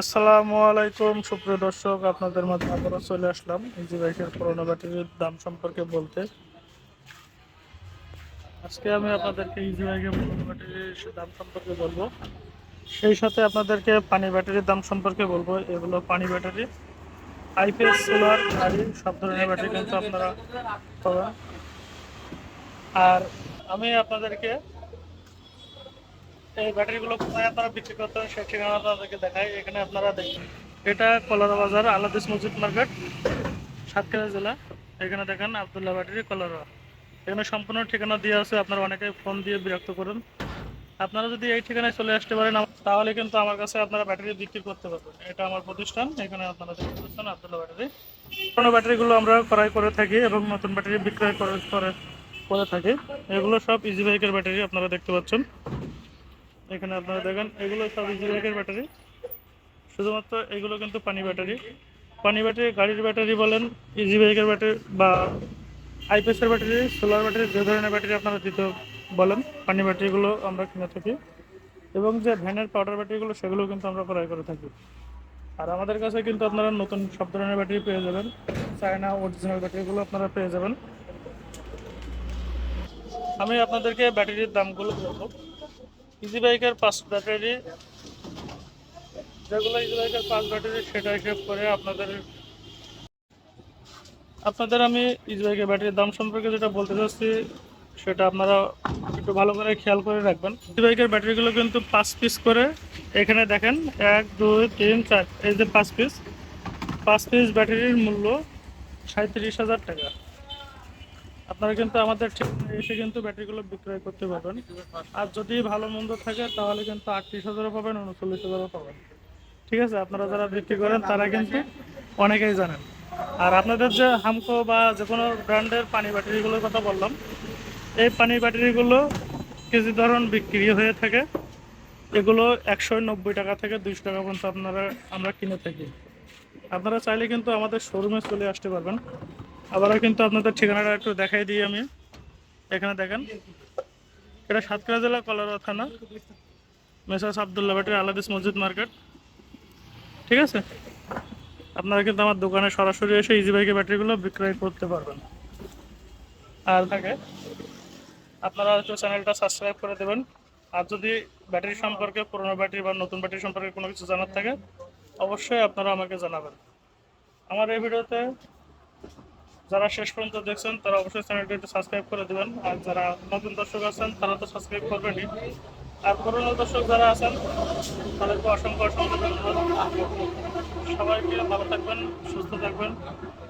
আসসালামু আলাইকুম, সুপ্রিয় দর্শক, আপনাদের মাঝে আবারও চলে আসলাম ইজি বাইকের পুরোনো ব্যাটারির দাম সম্পর্কে বলতে। আজকে আমি আপনাদেরকে ইজি বাইকের পুরোনো ব্যাটারির দাম সম্পর্কে বলব। সেই সাথে আপনাদেরকে পানি ব্যাটারির দাম সম্পর্কে বলব। এগুলো পানি ব্যাটারি, আইপিএস, সোলার, গাড়ি, সব ধরনের ব্যাটারি কিন্তু আপনারা পাবেন। আর আমি আপনাদেরকে এই ব্যাটারিগুলো কোথায় আপনারা বিক্রি করতে হবে সেই ঠিকানা আপনাদেরকে দেখাই। এখানে আপনারা দেখুন, এটা কলারা বাজার আলাদিস মসজিদ মার্কেট, সাতক্ষীরা জেলা। এখানে দেখেন আবদুল্লাহ ব্যাটারি, কলারা এখানে সম্পূর্ণ ঠিকানা দিয়ে আছে, আপনারা অনেকে ফোন দিয়ে বিরক্ত করুন। আপনারা যদি এই ঠিকানায় চলে আসতে পারেন তাহলে কিন্তু আমার কাছে আপনারা ব্যাটারি বিক্রি করতে পারবেন। এটা আমার প্রতিষ্ঠান, এখানে আপনারা পাচ্ছেন আবদুল্লাহ ব্যাটারি। পুরোনো ব্যাটারিগুলো আমরা ক্রয় করে থাকি এবং নতুন ব্যাটারি বিক্রয় করে করে করে থাকি। এগুলো সব ইজি বাইকের ব্যাটারি, আপনারা দেখতে পাচ্ছেন। এখানে আপনারা দেখেন, এগুলো সব ইজি বাইকের ব্যাটারি শুধুমাত্র এগুলো কিন্তু পানি ব্যাটারি পানি ব্যাটারি গাড়ির ব্যাটারি বলেন ইজি বাইকের ব্যাটারি বা আইপিএসের ব্যাটারি সোলার ব্যাটারি যে ধরনের ব্যাটারি আপনারা দিতে বলেন, পানি ব্যাটারিগুলো আমরা কিনে থাকি। এবং যে ভ্যানের পাউডার ব্যাটারিগুলো সেগুলো কিন্তু আমরা ক্রয় করে থাকি। আর আমাদের কাছে কিন্তু আপনারা নতুন সব ধরনের ব্যাটারি পেয়ে যাবেন। চায়না অরিজিনাল ব্যাটারিগুলো আপনারা পেয়ে যাবেন। আমি আপনাদেরকে ব্যাটারির দামগুলো বলব। ইজি বাইকের পাঁচ ব্যাটারি। যেগুলো ইজি বাইকের পাঁচ ব্যাটারি, সেটা হিসেব করে আপনাদের আপনাদের আমি ইজি বাইকের ব্যাটারির দাম সম্পর্কে যেটা বলতে চাচ্ছি, সেটা আপনারা একটু ভালো করে খেয়াল করে রাখবেন। ইজি বাইকের ব্যাটারিগুলো কিন্তু পাঁচ পিস করে। এখানে দেখেন, এক, দুই, তিন, চার, এই যে পাঁচ পিস পাঁচ পিস ব্যাটারির মূল্য সাঁত্রিশ হাজার টাকা। আপনারা কিন্তু আমাদের ঠিকানায় এসে কিন্তু ব্যাটারিগুলো বিক্রয় করতে পারবেন। আর যদি ভালো মন্দ থাকে, তাহলে কিন্তু আটত্রিশ হাজারও পাবেন, উনচল্লিশ হাজারও পাবেন। ঠিক আছে? আপনারা যারা বিক্রি করেন, তারা কিন্তু অনেকেই জানেন। আর আপনাদের যে হামকো বা যে কোনো ব্র্যান্ডের পানি ব্যাটারিগুলোর কথা বললাম, এই পানি ব্যাটারিগুলো কেজি ধরন বিক্রি হয়ে থাকে। এগুলো একশো নব্বই টাকা থেকে দুইশো টাকা পর্যন্ত আপনারা, আমরা কিনে থাকি। আপনারা চাইলে কিন্তু আমাদের শোরুমে চলে আসতে পারবেন। আবারও কিন্তু আপনাদের ঠিকানাটা একটু দেখাই দিই আমি। এখানে দেখেন, এটা সাতক্ষীরা জেলা কলারা থানা, মেসাস আবদুল্লা ব্যাটারি আলাদিস মসজিদ মার্কেট। ঠিক আছে? আপনারা কিন্তু আমার দোকানে সরাসরি এসে ইজি বাইকের ব্যাটারিগুলো বিক্রয় করতে পারবেন। আর থাকে, আপনারা হয়তো চ্যানেলটা সাবস্ক্রাইব করে দেবেন। আর যদি ব্যাটারি সম্পর্কে, পুরোনো ব্যাটারি বা নতুন ব্যাটারি সম্পর্কে কোনো কিছু জানার থাকে, অবশ্যই আপনারা আমাকে জানাবেন। আমার এই ভিডিওতে যারা শেষ পর্যন্ত দেখছেন, তারা অবশ্যই চ্যানেলটি একটু সাবস্ক্রাইব করে দেবেন। আর যারা নতুন দর্শক আছেন, তারা তো সাবস্ক্রাইব করবেনই। আর পুরনো দর্শক যারা আছেন, তাদেরকে অসংখ্য অসংখ্য ধন্যবাদ। সবাইকে ভালো থাকবেন, সুস্থ থাকবেন।